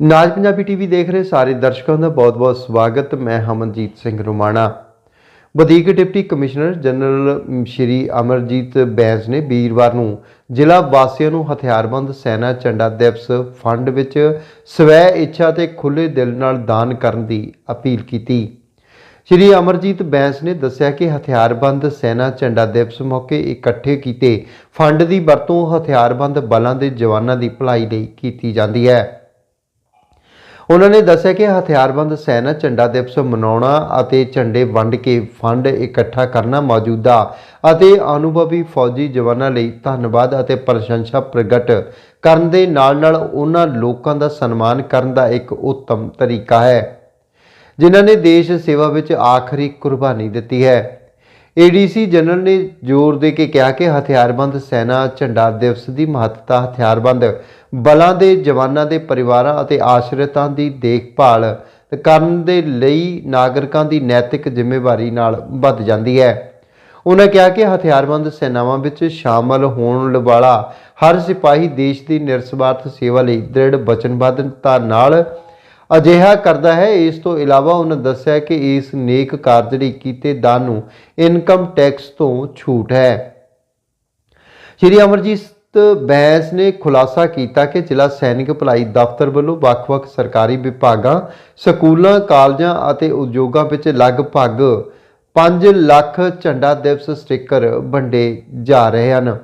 ਨਾਜ Punjabi TV ਦੇਖ ਰਹੇ ਸਾਰੇ ਦਰਸ਼ਕਾਂ ਦਾ ਬਹੁਤ-ਬਹੁਤ ਸਵਾਗਤ। ਮੈਂ ਹਮਨਜੀਤ ਸਿੰਘ ਰੋਮਾਣਾ। ਵਧੀਕ deputy commissioner general Shri Amarjit Bains ਨੇ ਵੀਰਵਾਰ ਨੂੰ ਜ਼ਿਲ੍ਹਾ ਵਾਸੀਆਂ ਨੂੰ ਹਥਿਆਰਬੰਦ ਸੈਨਾ ਝੰਡਾ ਦਿਵਸ ਫੰਡ ਵਿੱਚ ਸਵੈ ਇੱਛਾ ਤੇ ਖੁੱਲ੍ਹੇ ਦਿਲ ਨਾਲ ਦਾਨ ਕਰਨ ਦੀ ਅਪੀਲ ਕੀਤੀ। ਸ਼੍ਰੀ ਅਮਰਜੀਤ ਬੈਂਸ ਨੇ ਦੱਸਿਆ ਕਿ ਹਥਿਆਰਬੰਦ ਸੈਨਾ ਝੰਡਾ ਦਿਵਸ ਮੌਕੇ ਇਕੱਠੇ ਕੀਤੇ ਫੰਡ ਦੀ ਵਰਤੋਂ ਹਥਿਆਰਬੰਦ ਬਲਾਂ ਦੇ ਜਵਾਨਾਂ ਦੀ ਭਲਾਈ ਲਈ ਕੀਤੀ ਜਾਂਦੀ ਹੈ। ਉਹਨਾਂ ਨੇ ਦੱਸਿਆ ਕਿ ਹਥਿਆਰਬੰਦ ਸੈਨਾ ਝੰਡਾ ਦਿਵਸ ਮਨਾਉਣਾ ਅਤੇ ਝੰਡੇ ਵੰਡ ਕੇ ਫੰਡ ਇਕੱਠਾ ਕਰਨਾ ਮੌਜੂਦਾ ਅਤੇ ਅਨੁਭਵੀ ਫੌਜੀ ਜਵਾਨਾਂ ਲਈ ਧੰਨਵਾਦ ਅਤੇ ਪ੍ਰਸ਼ੰਸਾ ਪ੍ਰਗਟ ਕਰਨ ਦੇ ਨਾਲ-ਨਾਲ ਉਹਨਾਂ ਲੋਕਾਂ ਦਾ ਸਨਮਾਨ ਕਰਨ ਦਾ ਇੱਕ ਉੱਤਮ ਤਰੀਕਾ ਹੈ, ਜਿਨ੍ਹਾਂ ਨੇ ਦੇਸ਼ ਸੇਵਾ ਵਿੱਚ ਆਖਰੀ ਕੁਰਬਾਨੀ ਦਿੱਤੀ ਹੈ। ਏਡੀਸੀ ਜਨਰਲ ਨੇ ਜ਼ੋਰ ਦੇ ਕੇ ਕਿਹਾ ਕਿ ਹਥਿਆਰਬੰਦ ਸੈਨਾ ਝੰਡਾ ਦਿਵਸ ਦੀ ਮਹੱਤਤਾ ਹਥਿਆਰਬੰਦ ਬਲਾਂ ਦੇ ਜਵਾਨਾਂ ਦੇ ਪਰਿਵਾਰਾਂ ਅਤੇ ਆਸ਼ਰਿਤਾਂ ਦੀ ਦੇਖਭਾਲ ਕਰਨ ਦੇ ਲਈ ਨਾਗਰਿਕਾਂ ਦੀ ਨੈਤਿਕ ਜ਼ਿੰਮੇਵਾਰੀ ਨਾਲ ਵੱਧ ਜਾਂਦੀ ਹੈ। ਉਹਨਾਂ ਕਿਹਾ ਕਿ ਹਥਿਆਰਬੰਦ ਸੈਨਾਵਾਂ ਵਿੱਚ ਸ਼ਾਮਲ ਹੋਣ ਵਾਲਾ ਹਰ ਸਿਪਾਹੀ ਦੇਸ਼ ਦੀ ਨਿਰਸਵਾਰਥ ਸੇਵਾ ਲਈ ਦ੍ਰਿੜ ਵਚਨਬੱਧਤਾ ਨਾਲ ਅਜਿਹਾ ਕਰਦਾ ਹੈ। ਇਸ ਤੋਂ ਇਲਾਵਾ ਉਹਨਾਂ ਦੱਸਿਆ ਕਿ ਇਸ ਨੇਕ ਕਾਰਜ ਲਈ ਕੀਤੇ ਦਾਨ ਨੂੰ ਇਨਕਮ ਟੈਕਸ ਤੋਂ ਛੂਟ ਹੈ। ਸ਼੍ਰੀ ਅਮਰਜੀਤ ਬੈਂਸ ਨੇ ਖੁਲਾਸਾ ਕੀਤਾ ਕਿ ਜ਼ਿਲ੍ਹਾ ਸੈਨਿਕ ਭਲਾਈ ਦਫ਼ਤਰ ਵੱਲੋਂ ਵੱਖ-ਵੱਖ ਸਰਕਾਰੀ ਵਿਭਾਗਾਂ, ਸਕੂਲਾਂ, ਕਾਲਜਾਂ ਅਤੇ ਉਦਯੋਗਾਂ ਵਿੱਚ ਲਗਭਗ 5 ਲੱਖ ਝੰਡਾ ਦਿਵਸ ਸਟicker ਵੰਡੇ ਜਾ ਰਹੇ ਹਨ।